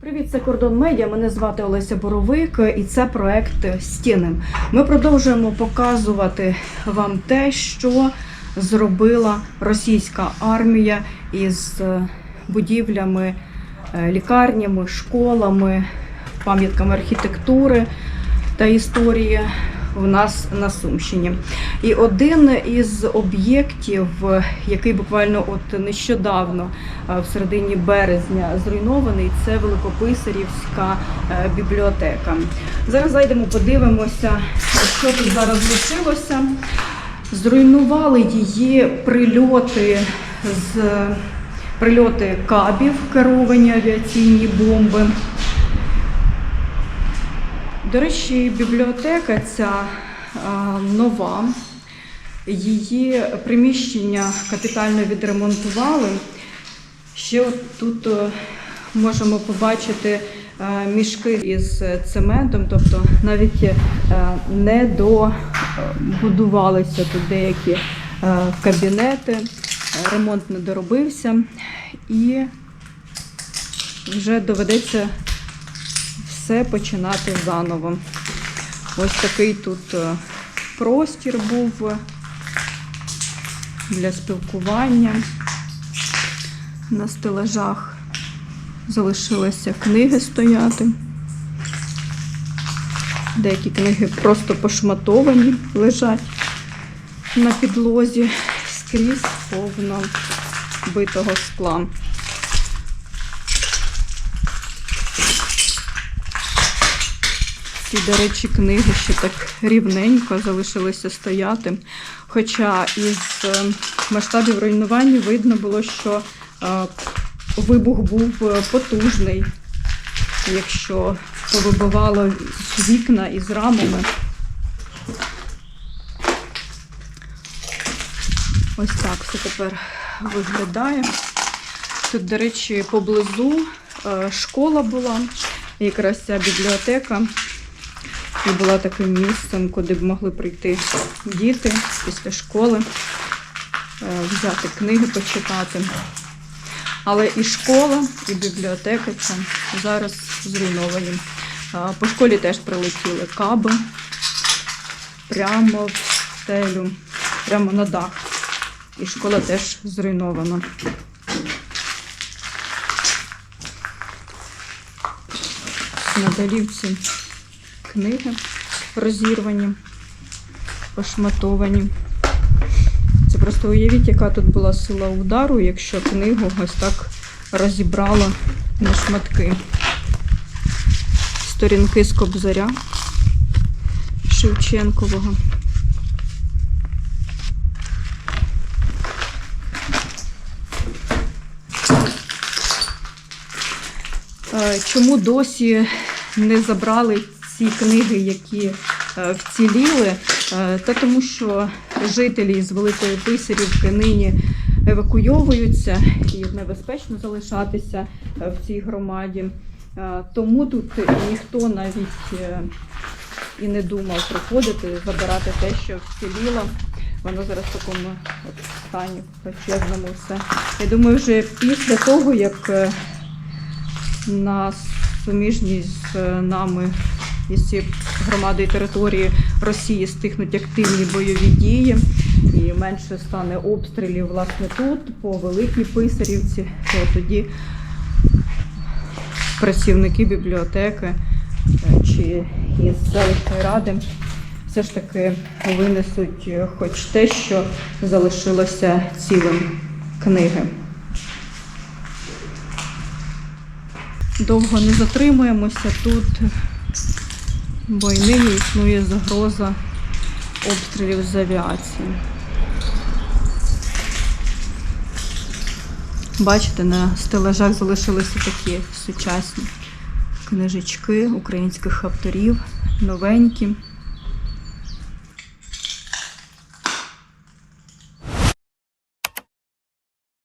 Привіт, це Кордон Медіа. Мене звати Олеся Боровик, і це проект Стіни. Ми продовжуємо показувати вам те, що зробила російська армія із е, будівлями, е, лікарнями, школами, пам'ятками архітектури та історії в нас на Сумщині. І один із об'єктів, який буквально от нещодавно, е, в середині березня, зруйнований, це Великописарівська е, бібліотека. Зараз зайдемо, подивимося, що тут зараз лишилося. Зруйнували її прильоти з прильоти кабів, керовані авіаційні бомби. До речі, бібліотека ця нова. Її приміщення капітально відремонтували. Ще тут е, можемо побачити е, мішки із цементом, тобто навіть е, не добудувалися тут деякі е, кабінети, ремонт не доробився і вже доведеться все починати заново. Ось такий тут е, простір був для спілкування. На стелажах залишилися книги стояти. Деякі книги просто пошматовані, лежать на підлозі скрізь повно битого скла. Ці, до речі, книги ще так рівненько залишилися стояти. Хоча із е, масштабів руйнування видно було, що е, вибух був е, потужний, якщо повибивало вікна із рамами. Ось так все тепер виглядає. Тут, до речі, поблизу школа була, якраз ця бібліотека і була таким місцем, куди б могли прийти діти після школи, е, взяти книги, почитати. Але і школа, і бібліотека це зараз зруйновані. По школі теж прилетіли каби прямо в стелю, прямо на дах. І школа теж зруйнована. На долівці книги розірвані, пошматовані. Це просто уявіть, яка тут була сила удару, якщо книгу ось так розібрала на шматки. Сторінки з Кобзаря Шевченкового. Е, Чому досі не забрали ці книги, які е, вціліли? Е, Та тому, що жителі з Великої Писарівки нині евакуйовуються і небезпечно залишатися е, в цій громаді. Тому тут ніхто навіть і не думав приходити, забирати те, що вціліло. Воно зараз в такому стані плачевному все. Я думаю, вже після того, як на суміжній з нами із цієї громади і території Росії стихнуть активні бойові дії. І менше стане обстрілів власне тут, по Великій Писарівці, то тоді працівники бібліотеки е, чи із селищної ради все ж таки винесуть е, хоч те, що залишилося цілим книги. довго не затримуємося тут, бо й нині існує загроза обстрілів з авіації. Бачите, на стелажах залишилися такі сучасні книжечки українських авторів, новенькі.